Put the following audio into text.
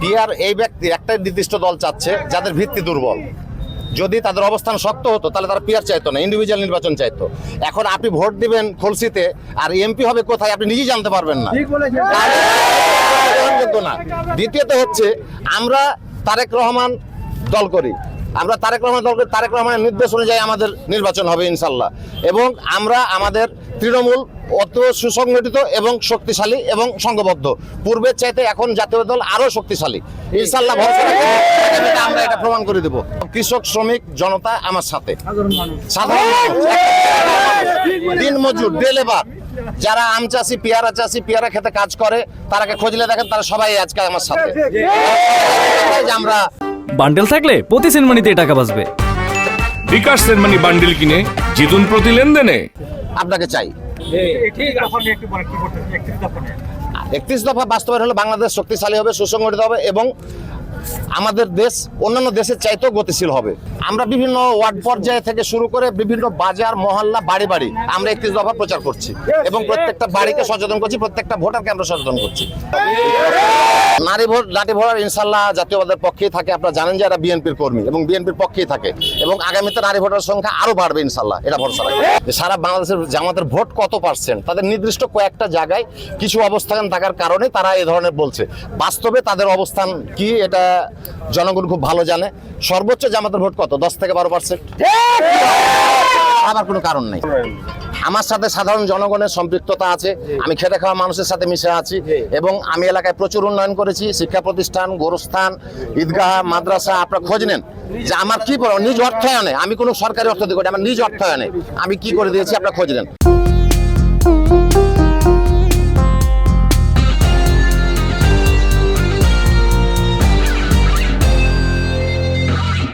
Peer এই ব্যক্তি একটাই নির্দিষ্ট দল চাচ্ছে যাদের ভিত্তি দুর্বল যদি তাদের অবস্থান শক্ত হতো তাহলে তারা পিয়ার চাইতো না ইন্ডিভিজুয়াল নির্বাচন চাইতো এখন আপনি ভোট দিবেন খলসিতে আর এমপি হবে কোথায় আপনি নিজেই জানতে পারবেন না না দ্বিতীয়ত হচ্ছে আমরা তারেক রহমান দল করি আমরা তারেক রহমান দলকে তারেক রহমানের নির্দেশ অনুযায়ী আমাদের নির্বাচন হবে ইনশাল্লাহ। এবং আমরা আমাদের তৃণমূল অত সুসংগঠিত এবং শক্তিশালী এবং সংঘবদ্ধ। পূর্বের চাইতে এখন জাতীয় দল আরও শক্তিশালী। ইনশাল্লাহ ভরসা আমরা এটা প্রমাণ করে দেব। কৃষক, শ্রমিক, জনতা আমার সাথে। দিন মজুর ডে লেবার। যারা আম চাষি, পেয়ারা চাষি, পেয়ারা খেতে কাজ করে, তারাকে খুঁজলে দেখেন তারা সবাই আজকে আমার সাথে। আমরা বান্ডেল থাকলে প্রতি সেনমানিতে টাকা বাঁচবে। বিকাশ সেনমানি বান্ডিল কিনে জিতুন প্রতি লেনদেনে। আপনাকে চাই। একত্রিশ দফা বাস্তবায়ন হলে বাংলাদেশ শক্তিশালী হবে সুসংগঠিত হবে এবং আমাদের দেশ অন্যান্য দেশের চাইতেও গতিশীল হবে। আমরা বিভিন্ন ওয়ার্ড পর্যায়ে থেকে শুরু করে বিভিন্ন বাজার মহল্লা বাড়ি বাড়ি আমরা একত্রিশ দফা প্রচার করছি এবং প্রত্যেকটা বাড়িকে সচেতন করছি প্রত্যেকটা ভোটারকে আমরা সচেতন করছি। নারী ভোট লাঠি ভোটার ইনশাল্লাহ জাতীয়বাদের পক্ষেই থাকে। আপনারা জানেন যে এরা বিএনপির কর্মী এবং বিএনপির পক্ষেই থাকে। এবং আগামীতে নারী ভোটার সংখ্যা আরও বাড়বে ইনশাল্লাহ, এটা ভরসা রাখি সারা বাংলাদেশের জামাতের ভোট কত পার্সেন্ট তাদের নির্দিষ্ট কয়েকটা জায়গায় কিছু অবস্থান থাকার কারণে তারা এ ধরনের বলছে। বাস্তবে তাদের অবস্থান কি এটা জনগণ খুব ভালো জানে। সর্বোচ্চ জামাতের ভোট কত? দশ থেকে বারো পার্সেন্ট আবার কোনো কারণ নেই। আমার সাথে সাধারণ জনগণের সম্পৃক্ততা আছে আমি খেতে খাওয়া মানুষের সাথে মিশে আছি এবং আমি এলাকায় প্রচুর উন্নয়ন করেছি শিক্ষা প্রতিষ্ঠান গোরস্থান ঈদগাহ মাদ্রাসা আপনার খোঁজ নেন। যে আমার কি নিজ অর্থায়নে আমি কোনো সরকারি অর্থ দিই আমার নিজ অর্থায়নে আমি কি করে দিয়েছি আপনার খোঁজ নেন।